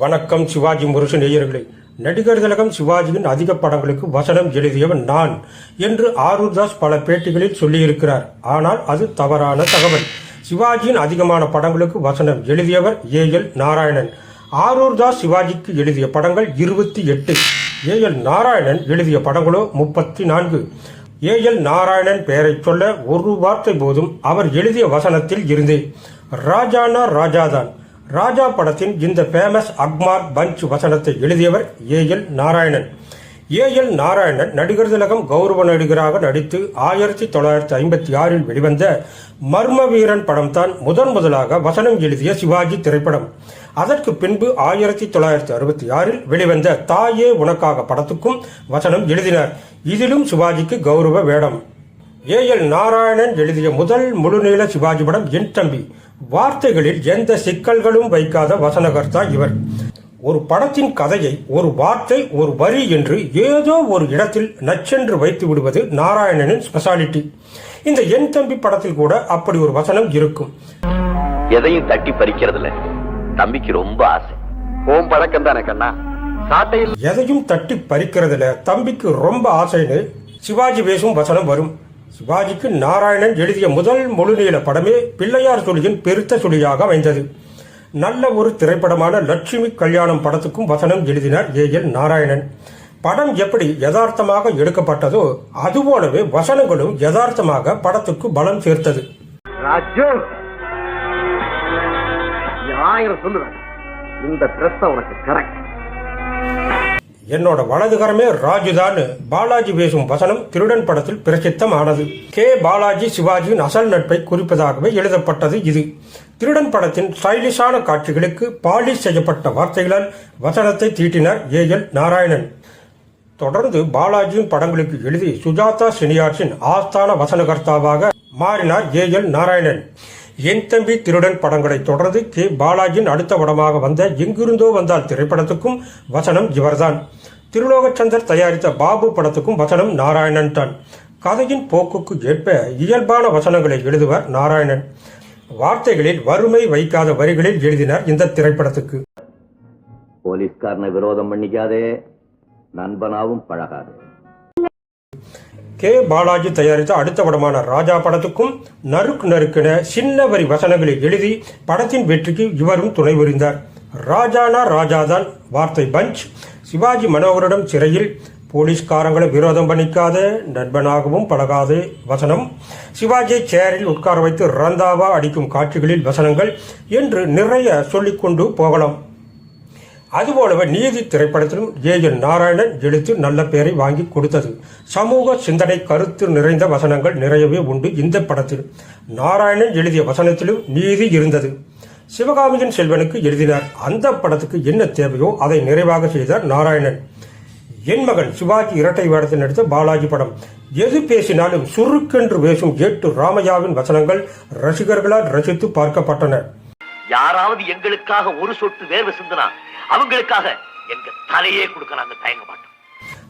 வணக்கம் சிவாஜி முரசு நேயர்களே. நடிகர் திலகம் சிவாஜியின் அதிக படங்களுக்கு வசனம் எழுதியவன் நான் என்று ஆரூர்தாஸ் பல பேட்டிகளில் சொல்லியிருக்கிறார். ஆனால் அது தவறான தகவல். சிவாஜியின் அதிகமான படங்களுக்கு வசனம் எழுதியவர் ஏ எல் நாராயணன். ஆரூர்தாஸ் சிவாஜிக்கு எழுதிய படங்கள் இருபத்தி எட்டு. ஏ எல் நாராயணன் எழுதிய படங்களோ முப்பத்தி நான்கு. ஏ எல் நாராயணன் பெயரை சொல்ல ஒரு வார்த்தை போதும் அவர் எழுதிய வசனத்தில் இருந்தே. ராஜானா ராஜாதான். ராஜா படத்தின் இந்த ஃபேமஸ் அக்மார் பஞ்ச் வசனத்தை எழுதியவர் A L Narayanan. A L Narayanan நடிகர் திலகம் கௌரவ நடிகராக நடித்து ஆயிரத்தி தொள்ளாயிரத்தி ஐம்பத்தி ஆறில் வெளிவந்த மர்ம வீரன் படம்தான் முதன் முதலாக வசனம் எழுதிய சிவாஜி திரைப்படம். அதற்கு பின்பு ஆயிரத்தி தொள்ளாயிரத்தி அறுபத்தி ஆறில் வெளிவந்த தாயே உனக்காக படத்துக்கும் வசனம் எழுதினார். இதிலும் சிவாஜிக்கு கௌரவ வேடம். ஏ எல் நாராயணன் எழுதிய முதல் முழுநீள சிவாஜி படம் என் தம்பி. வார்த்தைகளில் எந்த சிக்கல்களும் வைக்காத வசனகர்த்தா இவர். ஒரு படத்தின் கதையை ஒரு வார்த்தை ஒரு வரி என்று ஏதோ ஒரு இடத்தில் நச்சென்று வைத்து விடுவது நாராயணனின் ஸ்பெஷாலிட்டி இந்த என் தம்பி படத்தில் கூட அப்படி ஒரு வசனம் இருக்கும். எதையும் தட்டி பறிக்கிறதுல தம்பிக்கு ரொம்ப ஆசை. ஓம் பழக்கம் தானே கண்ணா? சாட்டையில் எதையும் தட்டி பறிக்கிறதுல தம்பிக்கு ரொம்ப ஆசைன்னு சிவாஜி பேசும் வசனம் வரும். சிவாஜிக்கு நாராயணன் எழுதிய முதல் முழுநீள படமே பிள்ளையார் சுழியின் பெருத்த சுழியாக அமைந்தது. நல்ல ஒரு திரைப்படமான லட்சுமி கல்யாணம் படத்துக்கும் வசனம் எழுதினார் ஏ எல் நாராயணன். படம் எப்படி யதார்த்தமாக எடுக்கப்பட்டதோ அதுபோலவே வசனங்களும் யதார்த்தமாக படத்துக்கு பலம் சேர்த்தது. ஆயிரம் சொல்லுவேன் இந்த ட்ரெஸ் உனக்கு கரெக்ட். என்னோட வலதுகரமே ராஜுதான்னு பாலாஜி பேசும் வசனம் திருடன் படத்தில் பிரசித்தமானது. கே. பாலாஜி சிவாஜியின் அசல் நட்பை குறிப்பதாகவே எழுதப்பட்டது இது. திருடன் படத்தின் ஸ்டைலிஷான காட்சிகளுக்கு பாலிஷ் செய்யப்பட்ட வார்த்தைகளால் வசனத்தை தீட்டினார் ஏ. எல். நாராயணன். தொடர்ந்து பாலாஜியின் படங்களுக்கு எழுதி சுஜாதா சினியார்ஸின் ஆஸ்தான வசனகர்த்தாவாக மாறினார் ஏ. எல். நாராயணன். என் தம்பி திருடன் படங்களை தொடர்ந்து கே. பாலாஜியின் அடுத்த படமாக வந்த எங்கிருந்தோ வந்தால் திரைப்படத்துக்கும் வசனம் இவர்தான். திருலோகச்சந்தர் தயாரித்த பாபு படத்துக்கும் வசனம் நாராயணன் தான். கதையின் போக்குக்கு ஏற்ப இயல்பான வசனங்களை எழுதுவர் நாராயணன். வார்த்தைகளில் வறுமை வைக்காத வரிகளில் எழுதினார் இந்த திரைப்படத்துக்கு. போலீஸ்காரனை விரோதம் பண்ணிக்காதே. நண்பனாவும் பழகாதே. கே பாலாஜி தயாரித்த அடுத்த படமான ராஜா படத்துக்கும் நறுக்கு நறுக்கென சின்ன வரி வசனங்களை எழுதி படத்தின் வெற்றிக்கு இவரும் துணை புரிந்தார். ராஜானா ராஜாதான் வார்த்தை பஞ்ச். சிவாஜி மனோகரிடம் சிறையில் போலீஸ்காரங்களை விரோதம் பண்ணிக்காத நண்பனாகவும் பழகாது வசனம். சிவாஜியை சேரில் உட்கார வைத்து ரந்தாவா அடிக்கும் காட்சிகளில் வசனங்கள் என்று நிறைய சொல்லிக்கொண்டு போகலாம். அதுபோலவே நீதி திரைப்படத்திலும் ஏ என் நாராயணன் எழுத்து நல்ல பெயரை வாங்கி கொடுத்தது. சமூக சிந்தனை கருத்து நிறைந்த வசனங்கள் நிறையவே உண்டு இந்த படத்தில். நாராயணன் எழுதிய வசனத்திலும் நீதி இருந்தது. சிவகாமியின் செல்வனுக்கு எழுதினார். அந்த படத்துக்கு என்ன தேவையோ அதை நிறைவாக செய்தார் நாராயணன். என் மகன் சிவாஜி இரட்டை வேடத்தில் நடித்த பாலாஜி படம். எது பேசினாலும் சுருக்கென்று பேசும் ஏட்டு ராமையாவின் வசனங்கள் ரசிகர்களால் ரசித்து பார்க்கப்பட்டன. யாராவது எங்களுக்காக ஒரு சொட்டு வேர்வை சிந்தனா அவங்களுக்காக எங்க தலையே கொடுக்க நாங்க தயங்க மாட்டோம்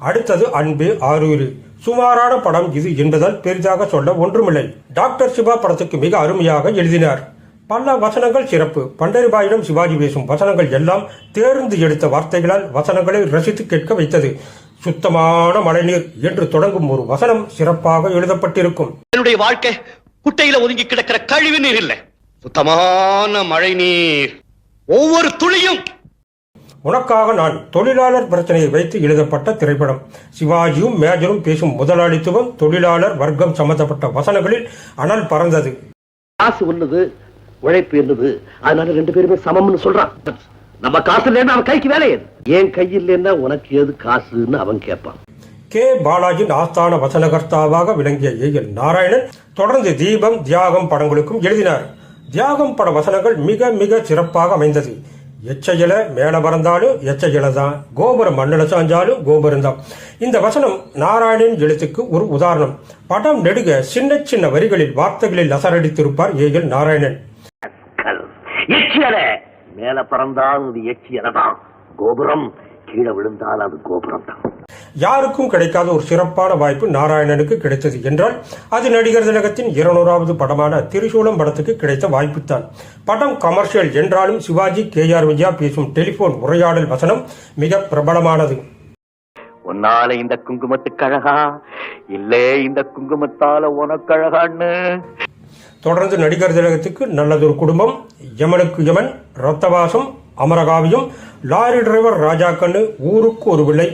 அடுத்தது அன்பே ஆரூரு சுமாரான படம் இது என்பதால் பெரிதாக சொல்ல ஒன்றுமில்லை. டாக்டர் சிவா படத்துக்கு மிக அருமையாக எழுதினார். பல வசனங்கள் சிறப்பு. பண்டரிபாயிடம் சிவாஜி பேசும் வசனங்கள் எல்லாம் தேர்ந்து எடுத்த வார்த்தைகளால் வசனங்களை ரசித்து கேட்க வைத்தது. சுத்தமான மழைநீர் என்று தொடங்கும் ஒரு வசனம் சிறப்பாக எழுதப்பட்டிருக்கும். என்னுடைய வாழ்க்கை குட்டையில ஒதுங்கி கிடக்கிற கழிவு நீர் இல்ல. சுத்தமான மழை நீர் ஒவ்வொரு துளியும் உனக்காக நான் தொழிலாளர் பிரச்சனையை வைத்து எழுதப்பட்ட திரைப்படம். சிவாஜியும் மேஜரும் பேசும் முதலாளித்துவம் தொழிலாளர் வர்க்கம் சம்பந்தப்பட்ட வசனங்களில் அனல் பறந்தது. காசு ஒண்ணுது உழைப்பு என்னது? அதனால ரெண்டு பேருமே சமம்னு சொல்றான். நம்ம காசு இல்லைன்னா அவன் கைக்கு வேலை ஏது என் கையில் இல்லைன்னா உனக்கு ஏது காசுன்னு அவன் கேட்பான். கே. பாலாஜியின் ஆஸ்தான வசனகர்த்தாவாக விளங்கிய ஏ. எல். நாராயணன் தொடர்ந்து தீபம் தியாகம் படங்களுக்கும் எழுதினார். தியாகம் பட வசனங்கள் மிக மிக சிறப்பாக அமைந்தது. எச்சையில மேல பறந்தாலும் எச்சையில தான் கோபுரம் மண்ணில் சாஞ்சாலும் கோபுரம் தான் இந்த வசனம் நாராயணன் எழுத்துக்கு ஒரு உதாரணம். படம் நெடுக சின்ன சின்ன வரிகளில் வார்த்தைகளில் அசரடித்திருப்பார் ஏஎல் நாராயணன். மேல பறந்தால் அது தான் கோபுரம் கீழே விழுந்தால் அது கோபுரம் தான். யாருக்கும் கிடைக்காத ஒரு சிறப்பான வாய்ப்பு நாராயணனுக்கு கிடைத்தது என்றால் அது நடிகர் திலகத்தின் இருநூறாவது படமான திரிசூலம் படத்துக்கு கிடைத்த வாய்ப்புத்தான். படம் கமர்ஷியல் என்றாலும் சிவாஜி கே ஆர் விஜயா பேசும் டெலிபோன் உரையாடல் வசனம் மிக பிரபலமானது. உன்னால இந்த குங்குமத்துக்கு அழகா இல்லே இந்த குங்குமத்தால உனக்கு அழகான்னு. தொடர்ந்து நடிகர் திலகத்துக்கு நல்லதொரு குடும்பம் யமனுக்கு யமன் ரத்தவாசம் அமரகாவியம் லாரி டிரைவர் ராஜாக்கண்ணு ஊருக்கு ஒரு பிள்ளை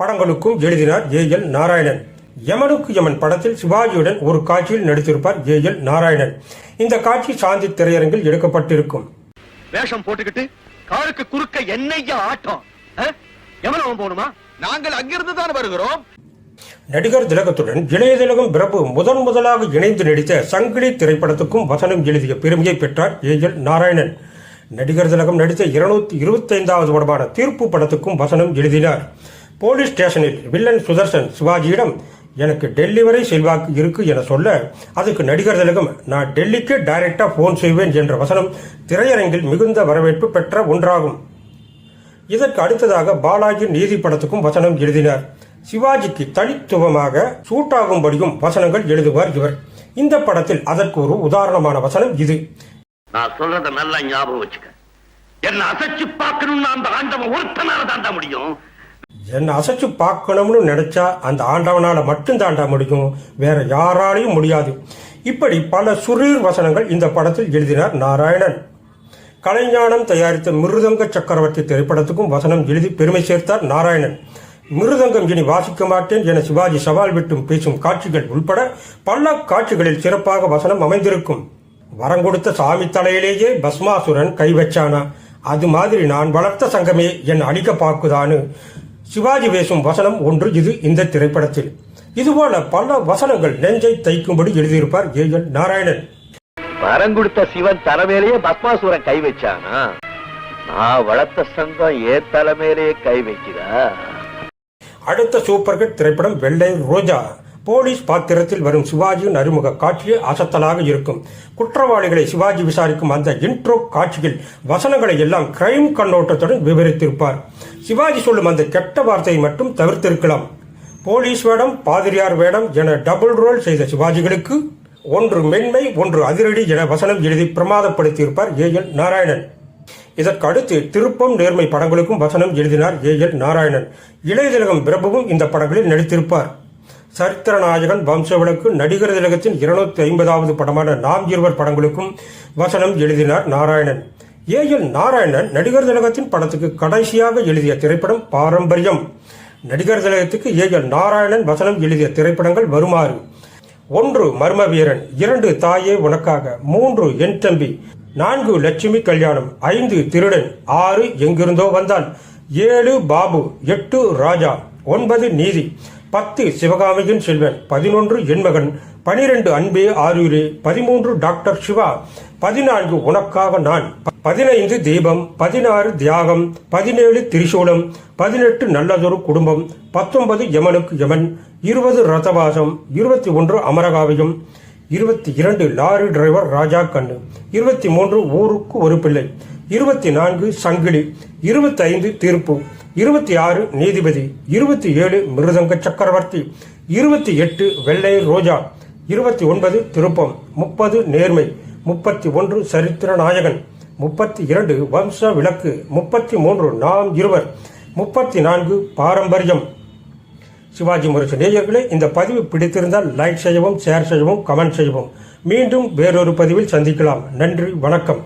படங்களுக்கும் எழுதினார் ஏ எல் நாராயணன். யமனுக்கு யமன் படத்தில் சிவாஜியுடன் ஒரு காட்சியில் நடித்திருப்பார் ஏ எல் நாராயணன். இந்த காட்சி சாந்தி திரையரங்கில் எடுக்கப்பட்டிருக்கும். வேஷம் போட்டுக்கிட்டு காருக்கு குறுக்க என்னையா ஆட்டம். எவனவன் போகணுமா? நாங்கள் அங்கிருந்து தான் வருகிறோம். நடிகர் திலகத்துடன் இளைய திலகம் பிரபு முதன் முதலாக இணைந்து நடித்த சங்கிலி திரைப்படத்துக்கும் வசனம் எழுதிய பெருமையை பெற்றார் ஏ எல் நாராயணன். நடிகர் திலகம் நடித்த இருநூத்தி இருபத்தைந்தாவது படமான தீர்ப்பு படத்துக்கும் வசனம் எழுதினார். போலீஸ் ஸ்டேஷனில் வில்லன் சுதர்சன் சிவாஜியிடம் எனக்கு டெல்லி வரை செல்வாக்கு இருக்கு என சொல்ல அதுக்கு நடிகர் திலகம் நான் டெல்லிக்கு டைரக்டா போன் செய்வேன் என்ற வசனம் திரையரங்கில் மிகுந்த வரவேற்பு பெற்ற ஒன்றாகும். இதற்கு அடுத்ததாக பாலாஜி நீதி படத்துக்கும் வசனம் எழுதினார். சிவாஜிக்கு தனித்துவமாக சூட்டாகும்படியும் வசனங்கள் எழுதுவார் இவர். இந்த படத்தில் அதற்கு ஒரு உதாரணமான வசனம் இது. நான் சொல்றத நல்லா ஞாபகம் வச்சுக்க. என்ன அசைச்சு பார்க்கணும்னு அந்த ஆண்டவன் ஒருத்தனால தாண்ட முடியும். என்னை அசைச்சு பார்க்கணும்னு நினைச்சா அந்த ஆண்டவனால மட்டும் தாண்ட முடியும். வேற யாராலையும் முடியாது. இப்படி பல சுரீர் வசனங்கள் இந்த படத்தில் எழுதினார் நாராயணன். கலைஞானம் தயாரித்த மிருதங்க சக்கரவர்த்தி திரைப்படத்துக்கும் வசனம் எழுதி பெருமை சேர்த்தார் நாராயணன். மிருதங்கம் இனி வாசிக்க மாட்டேன் என சிவாஜி சவால் விட்டும் பேசும் காட்சிகள் உள்பட பல காட்சிகளில் சிறப்பாக வசனம் அமைந்திருக்கும். வரம் கொடுத்த சாமி தலையிலேயே பஸ்மாசுரன் கை வச்சானா? அது மாதிரி நான் வளர்த்த சங்கமே என் அடிக்க பாக்குதான்னு சிவாஜி பேசும் வசனம் ஒன்று இது இந்த திரைப்படத்தில். இதுபோல பல வசனங்கள் நெஞ்சை தைக்கும்படி எழுதியிருப்பார் ஏ எல் நாராயணன். வரம் கொடுத்த சிவன் தலைமையிலேயே பஸ்மாசுரன் கை வச்சானா? நான் வளர்த்த சங்கம் ஏன் தலைமையிலேயே கை வைக்குதா அடுத்த சூப்பர் ஹிட் திரைப்படம் வெள்ளை ரோஜா. போலீஸ் பாத்திரத்தில் வரும் சிவாஜியின் அறிமுக காட்சி அசத்தலாக இருக்கும். குற்றவாளிகளை சிவாஜி விசாரிக்கும் அந்த இன்ட்ரோ காட்சியில் வசனங்களை எல்லாம் கிரைம் கண்ணோட்டத்துடன் விவரித்திருப்பார். சிவாஜி சொல்லும் அந்த கெட்ட வார்த்தையை மட்டும் தவிர்த்திருக்கலாம். போலீஸ் வேடம் பாதிரியார் வேடம் என டபுள் ரோல் செய்த சிவாஜிகளுக்கு ஒன்று மென்மை ஒன்று அதிரடி என வசனம் எழுதி பிரமாதப்படுத்தியிருப்பார் ஏ எல் நாராயணன். இதற்கு அடுத்து திருப்பம் நேர்மை படங்களுக்கும் வசனம் எழுதினார் ஏ எல் நாராயணன். இளையதிலகம் பிரபுவும் இந்த படங்களில் நடித்திருப்பார். சரித்திர நாயகன் வம்சவிளக்கு நடிகர் திலகத்தின் இருநூத்தி ஐம்பதாவது படமான நாம் இருவர் படங்களுக்கும் வசனம் எழுதினார் நாராயணன். ஏ எல் நாராயணன் நடிகர் திலகத்தின் படத்துக்கு கடைசியாக எழுதிய திரைப்படம் பாரம்பரியம். நடிகர் திலகத்துக்கு ஏ எல் நாராயணன் வசனம் எழுதிய திரைப்படங்கள் வருமாறு. ஒன்று மர்ம வீரன் இரண்டு தாயே உனக்காக மூன்று என் தம்பி நான்கு லட்சுமி கல்யாணம் ஐந்து திருடன் ஆறு எங்கிருந்தோ வந்தான் ஏழு பாபு எட்டு ராஜா ஒன்பது நீதி. பத்து சிவகாமியின் செல்வன் பதினொன்று என்மகன் பனிரெண்டு அன்பே ஆரூரே பதிமூன்று டாக்டர் சிவா பதினான்கு உனக்காக நான் பதினைந்து தீபம் பதினாறு தியாகம் பதினேழு திரிசூலம் பதினெட்டு நல்லதொரு குடும்பம் பத்தொன்பது யமனுக்கு யமன் இருபது ரதவாசம் இருபத்தி ஒன்று அமரகாவியம் இருபத்தி இரண்டு லாரி டிரைவர் ராஜா கண்ணு இருபத்தி மூன்று ஊருக்கு ஒரு பிள்ளை இருபத்தி நான்கு சங்கிலி இருபத்தி ஐந்து தீர்ப்பு இருபத்தி ஆறு நீதிபதி இருபத்தி ஏழு மிருதங்க சக்கரவர்த்தி இருபத்தி எட்டு வெள்ளை ரோஜா இருபத்தி ஒன்பது திருப்பம் முப்பது நேர்மை முப்பத்தி ஒன்று சரித்திர நாயகன் முப்பத்தி இரண்டு வம்ச விளக்கு முப்பத்தி மூன்று நாம் இருவர் முப்பத்தி நான்கு பாரம்பரியம். சிவாஜி முரசு நேயர்களே இந்த பதிவு பிடித்திருந்தால் லைக் செய்யவும் ஷேர் செய்யவும் கமெண்ட் செய்யவும். மீண்டும் வேறொரு பதிவில் சந்திக்கலாம். நன்றி வணக்கம்.